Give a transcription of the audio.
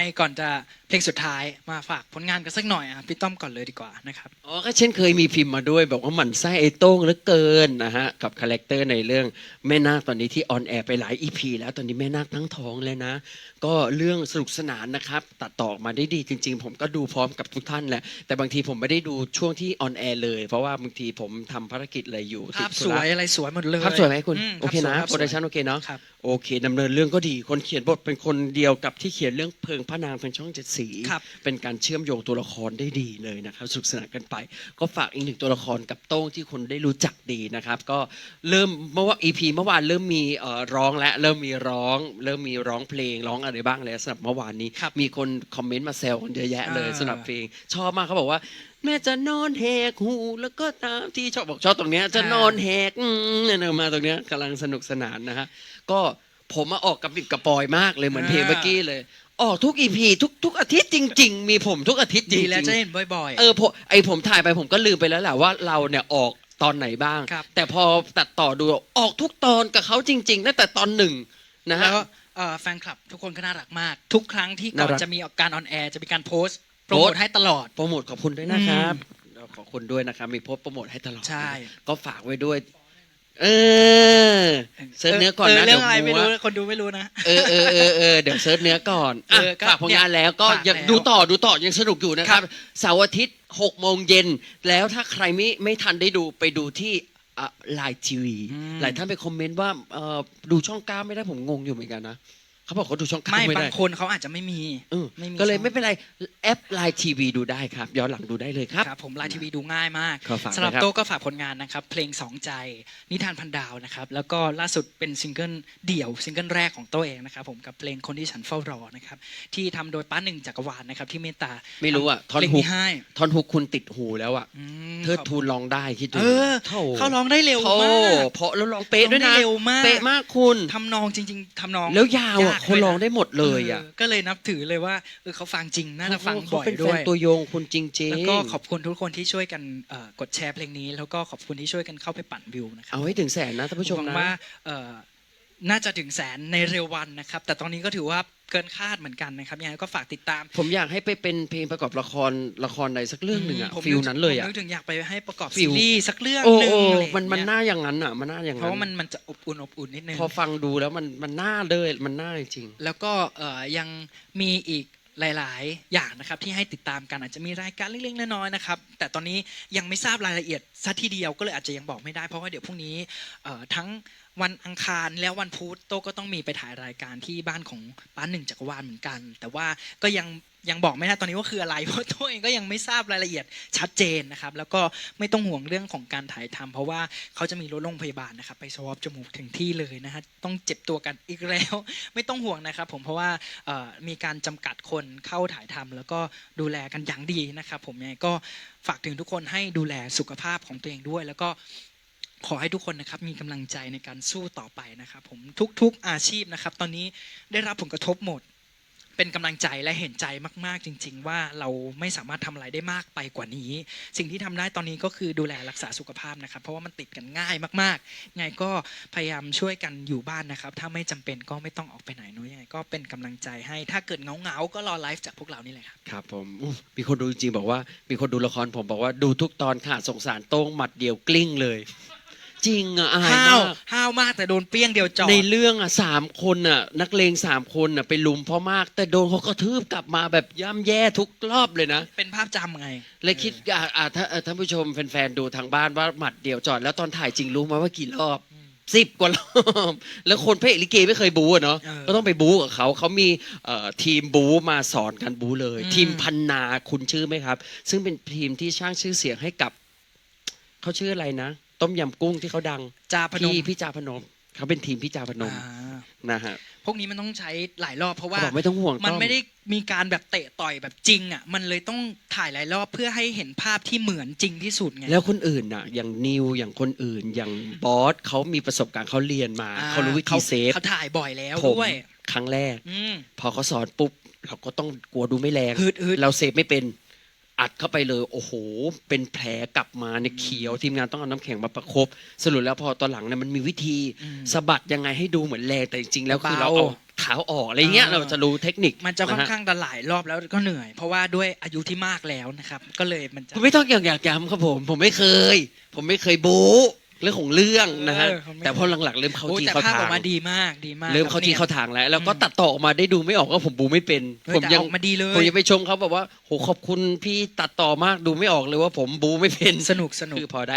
ไงก่อนจะ เพลงสุดท้ายมาฝากผลงานกันสักหน่อยอะพี่ต้อมก่อนเลยดีกว่านะครับอ๋อก็เช่นเคยมีพิมพ์มาด้วยบอกว่าหมันไส้ไอ้โต้งเหลือเกินนะฮะกับคาแรคเตอร์ในเรื่องแม่นาคตอนนี้ที่ออนแอร์ไปหลายอีพีแล้วตอนนี้แม่นาคทั้งท้องเลยนะ ก็เรื่องสนุกสนานนะครับตัดต่อออกมาได้ดีจริง ๆ ผมก็ดูพร้อมกับทุกท่านแหละแต่บางทีผมไม่ได้ดูช่วงที่ออนแอร์เลย เพราะว่าบางทีผมทำภารกิจอะไรอยู่ภาพติดสธุวระยอะไรสวยหมดเลยภาพสวยไหมคุณมโอเคนะภาพสวยโปรดักชันโอเคเนาะครับ โอเคดำเนินเรื่องก็ดีคนเขียนบทเป็นคนเดียวกับที่เขียนเรื่องเพลิงพระนางเป็นช่องเจ็ดสีครับเป็นการเชื่อมโยงตัวละครได้ดีเลยนะครับสนุกสนานกันไป ก็ฝากอีกหนึ่งตัวละครกับโต้งที่คนได้รู้จักดีนะครับ ก็เริ่มเมื่อว่า EP เมื่อวานเริ่มมีเอ่อร้องและเริ่มมีร้อง เริ่มมีร้องเพลงร้องอะไรบ้างแล้วสำหรับเมื่อวานนี้ครับมีคนคอมเมนต์มาแซวกันเยอะแยะเลยอ่าสำหรับเพลง ชอบมากเขาบอกว่าแม่จะนอนแหกหูแล้วก็ตามที่ชอบบอกชอบตรงเนี้ยจะนอนแหกอืมเนี่ยมาตรงเนี้ยกำลังสนุกสนานนะฮะก็ผมมาออกกับปิบกระปอยมากเลยเหมือนเพลงเมื่อกี้เลย ออกทุกอีพีทุกทุกอาทิตย์จริง ๆ มีผมทุกอาทิตย์จริดีงแล้วจะๆเห็นบ่อยเออผมไอผมถ่ายไปผมก็ลืมไปแล้วแหละว่าเราเนี่ยออกตอนไหนบ้าง ครับ แต่พอตัดต่อดูออกทุกตอนกับเขาจริงๆตั้งแต่ตอนหนึ่งนะๆฮะ แล้วเอ่อแฟนคลับทุกคนก็น่ารักมาก ทุกครั้งที่ก่อนน่ารักจะมีการออนแอร์จะมีการโพสต์โปรโพโมสต์ทให้ตลอด โปรโมทขอบคุณด้วยนะครับเราขอบคุณด้วยนะครับมีโพสต์โปรโมทให้ตลอดใช่ ก็ฝากไว้ด้วย เออเซิร์ชเนื้อก่อนนะเรื่องอะไรดี๋ยวไม่รู้วคนดูไม่รู้นะ เออเออเออเออเดี๋ยวเซิร์ชเนื้อก่อนอะเออก็ฝากผลงานแล้วก็ฝากยังแล้วดูต่อดูต่อยังสนุกอยู่นะครัครับบเสาร์อาทิตย์หกโมงเย็นแล้วถ้าใครไม่ไม่ทันได้ดูไปดูที่ไลน์ทีวีอืม หลายท่านไปคอมเมนต์ว่าเอ่อดูช่องเก้าไม่ได้ผมงงอยู่เหมือนกันนะ เขาบอกเขาดูช่องเก้าไม่ไม่บาได้งคนเขาอาจจะไม่มีเออไม่มีก็เลยช่อง ไม่เป็นไรแอปไลน์ทีวีดูได้ครับ ย้อนหลังดูได้เลยครับ ครับผมไลน์ทีวีดูง่ายมากขอฝากสำหรับนะครับ โต้ก็ฝากผลงานนะครับ เพลงสองใจนิทานพันดาวนะครับ แล้วก็ล่าสุดเป็นซิงเกิลเดี่ยวซิงเกิลแรกของโต้เองนะครับผมกับเพลงคนที่ฉันเฝ้ารอนะครับ ที่ทำโดยป้าหนึ่งจักรวาลนะครับ ที่เมตตาไม่รู้อะท่อนเพลงฮุกนี้ให้ท่อนฮุกคุณติดหูแล้วอะอืมเทิดขอบทูนร้องได้คิดดูเออโถ่เขาร้องได้เร็วโถ่มาก เพราะแล้วร้องเป๊ะด้วยร้องนะได้เร็วมาก เป๊ะมากคุณ ทำนองจริง ๆทำนองแล้วยาวอะยากคนด้วยนะร้องได้หมดเลยอะเก็เลยนับถือเลยว่าเออเขาฟังจริงน่าจะฟังเขาบ่อยเป็นแฟด้วยนตัวยงคุณจริงๆแล้วก็ขอบคุณทุกคนที่ช่วยกันเอ่อกดแชร์เพลงนี้ แล้วก็ขอบคุณที่ช่วยกันเข้าไปปั่นวิวนะครับเอาให้ถึงแสนนะท่านผู้ชมหวังนะว่าเอ่อน่าจะถึงแสนในเร็ววันนะครับ แต่ตอนนี้ก็ถือว่า เกินคาดเหมือนกันนะครับยังไงก็ฝากติดตามผมอยากให้ไปเป็นเพลงประกอบละครละครใดสักเรื่องหนึ่งอะผมฟิลนั้นเลยผมอะนึกถึงอยากไปให้ประกอบฟิซีล รีส์สักเรื่องโอ้หนึ่งโอ้อะไรอย่างมันมันเงี้ยน่าอย่างนั้นอะมันน่าอย่างเพนั้นราะว่ามันมันจะอบอุ่นอบอุ่นนิดนึง พอฟังดูแล้วมันมันน่าเลยมันน่าจริง แล้วก็เอ่อยังมีอีก หลาย ๆ อย่างนะครับที่ให้ติดตามกันอาจจะมีรายการเล็กๆน้อยๆนะครับแต่ตอนนี้ยังไม่ทราบรายละเอียดสัทีเดียวก็เลยอาจจะยังบอกไม่ได้เพราะว่าเดี๋ยวพรุ่งนี้ทั้งวันอังคารแล้ววันพุธโตก็ต้องมีไปถ่ายรายการที่บ้านของป้าหนึ่งจักรวาลเหมือนกัน แต่ว่าก็ยัง ยังบอกไม่ได้ตอนนี้ว่าคืออะไร เพราะตัวเองก็ยังไม่ทราบรายละเอียดชัดเจนนะครับ แล้วก็ไม่ต้องห่วงเรื่องของการถ่ายทำเพราะว่าเขาจะมีรถโรงพยาบาลนะครับ ไปสวอปจมูกถึงที่เลยนะฮะต้องเจ็บตัวกันอีกแล้ว ไม่ต้องห่วงนะครับ ผมเพราะว่ามีการจำกัดคนเข้าถ่ายทำแล้วก็ดูแลกันอย่างดีนะครับ ผมยังไงก็ฝากถึงทุกคนให้ดูแลสุขภาพของตัวเองด้วย แล้วก็ขอให้ทุกคนนะครับมีกำลังใจในการสู้ต่อไปนะครับ ผมทุกๆอาชีพนะครับ ตอนนี้ได้รับผลกระทบหมด เป็นกำลังใจและเห็นใจมาก ๆ จริง ๆ ว่าเราไม่สามารถทำอะไรได้มากไปกว่านี้ สิ่งที่ทำได้ตอนนี้ก็คือดูแลรักษาสุขภาพนะครับ เพราะว่ามันติดกันง่ายมากๆไงก็พยายามช่วยกันอยู่บ้านนะครับ ถ้าไม่จำเป็นก็ไม่ต้องออกไปไหนเนอะยังไงก็เป็นกำลังใจให้ถ้าเกิดเงาๆก็รอไลฟ์จากพวกเรานี่แหละครับครับผมมีคนดูจริงๆบอกว่ามีคนดูละครผมบอกว่าดูทุกตอนค่ะสงสารโต้งหมัดเดียวกลิ้งเลย จริงอะอายห้าวมากห้าวมากแต่โดนเปี้ยงเดียวจอด ในเรื่องอะสามคนอะ นักเลงสามคนอะไปลุมพ่อมาก แต่โดนเขากระทืบกลับมาแบบย่ำแย่ทุกรอบเลยนะ เป็นภาพจำไงเลยคิดอะอะถ้าเอ่อท่านผู้ชมแฟนๆดูทางบ้านว่าหมัดเดียวจอด แล้วตอนถ่ายจริงรู้ไหมว่ากี่รอบสิบกว่ารอบแล้วคนพระเอกลิเกไม่เคยบู๊อะเนาะเออก็ต้องไปบู๊กับเขาเขามีเอ่อทีมบู๊มาสอนกันบู๊เลยอืมทีมพันนาคุณชื่อไหมครับ ซึ่งเป็นทีมที่สร้างชื่อเสียงให้กับเขาชื่ออะไรนะ ต้มยำกุ้งที่เขาดังจาพนม พี่พี่จาพนมเขาเป็นทีมพี่จาพนมอ่านะฮะ พวกนี้มันต้องใช้หลายรอบเพราะเขาว่าบอกไม่ต้องห่วงมันต้อไม่ได้มีการแบบเตะต่อยแบบจริงอะมันเลยต้องถ่ายหลายรอบเพื่อให้เห็นภาพที่เหมือนจริงที่สุดไง แล้วคนอื่นน่ะ อย่างนิวอย่างคนอื่น อย่างบอสเขามีประสบการณ์เขาเรียนมา อ่เขารู้วิธีเซฟเขาถ่ายบ่อยแล้วผมด้วย ครั้งแรก อืม พอเขาสอนปุ๊บ เราก็ต้องกลัวดูไม่แรง ฮึดฮึด เราเซฟไม่เป็น อัดเข้าไปเลยโอ้โห เป็นแผลกลับมาในยเขียวทีมงานต้องเอาน้ำแข็งมาประคบสรุปแล้วพอตอนหลังเนี่ยมันมีวิธีอืมสะบัดยังไงให้ดูเหมือนแรงแต่จริงๆแล้วคือเราเบาเอาขาวออกอะไรเงี้ยอ่าเราจะรู้เทคนิคมันจะค่อนฮข้างจะหลายรอบแล้วก็เหนื่อย เพราะว่าด้วยอายุที่มากแล้วนะครับ ก็เลยมันจะผมไม่ต้องอยากอยากย้ำครับผม ผมไม่เคย ผมไม่เคยบู๊ เรื่องของเรื่องนะฮะเออผมไม่ แต่พอหลังๆเริ่มเข้าโอ้ที่แต่เข้าภาพทาอองกมาดีมากดีมากเริ่มเข้าที่เข้าครับทางแล้ว แล้วก็อืมตัดต่อออกมาได้ดูไม่ออกว่าผมบูไม่เป็นเฮ้ยผมแต่ยังออกมาดีเลยผมยังไปชมเขาแบบว่าโหขอบคุณพี่ตัดต่อมากดูไม่ออกเลยว่าผมบูไม่เป็นสนุกสนุก คือพอได้